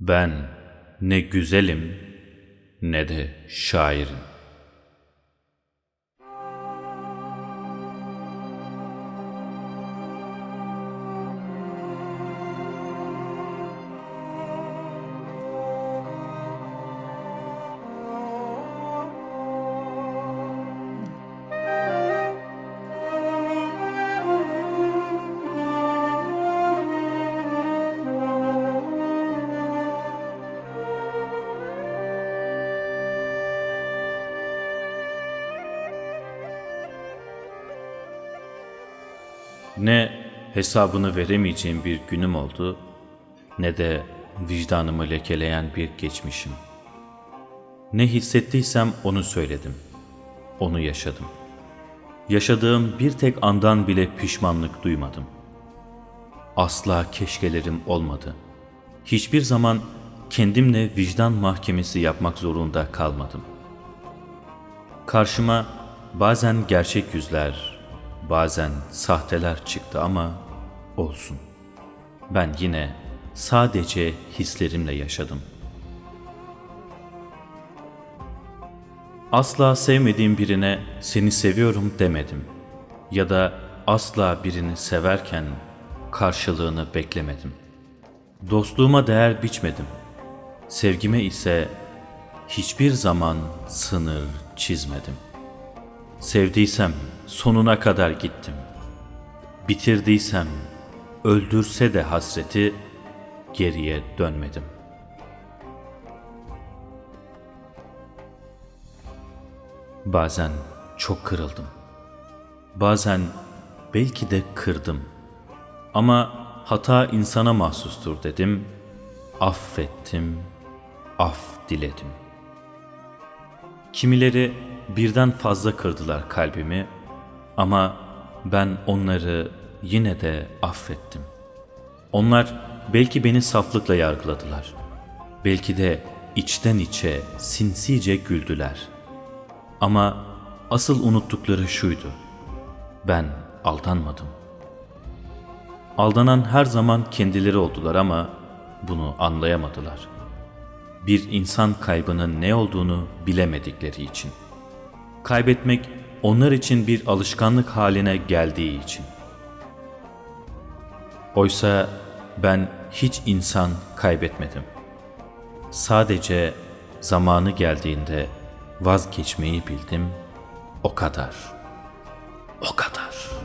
Ben ne güzelim ne de şairim. Ne hesabını veremeyeceğim bir günüm oldu ne de vicdanımı lekeleyen bir geçmişim. Ne hissettiysem onu söyledim. Onu yaşadım. Yaşadığım bir tek andan bile pişmanlık duymadım. Asla keşkelerim olmadı. Hiçbir zaman kendimle vicdan mahkemesi yapmak zorunda kalmadım. Karşıma bazen gerçek yüzler, bazen sahteler çıktı ama olsun. Ben yine sadece hislerimle yaşadım. Asla sevmediğim birine seni seviyorum demedim. Ya da asla birini severken karşılığını beklemedim. Dostluğuma değer biçmedim. Sevgime ise hiçbir zaman sınır çizmedim. Sevdiysem sonuna kadar gittim. Bitirdiysem öldürse de hasreti geriye dönmedim. Bazen çok kırıldım. Bazen belki de kırdım. Ama hata insana mahsustur dedim. Affettim, af diledim. Kimileri birden fazla kırdılar kalbimi ama ben onları yine de affettim. Onlar belki beni saflıkla yargıladılar. Belki de içten içe sinsice güldüler. Ama asıl unuttukları şuydu. Ben aldanmadım. Aldanan her zaman kendileri oldular ama bunu anlayamadılar. Bir insan kaybının ne olduğunu bilemedikleri için. Kaybetmek onlar için bir alışkanlık haline geldiği için. Oysa ben hiç insan kaybetmedim. Sadece zamanı geldiğinde vazgeçmeyi bildim. O kadar. O kadar.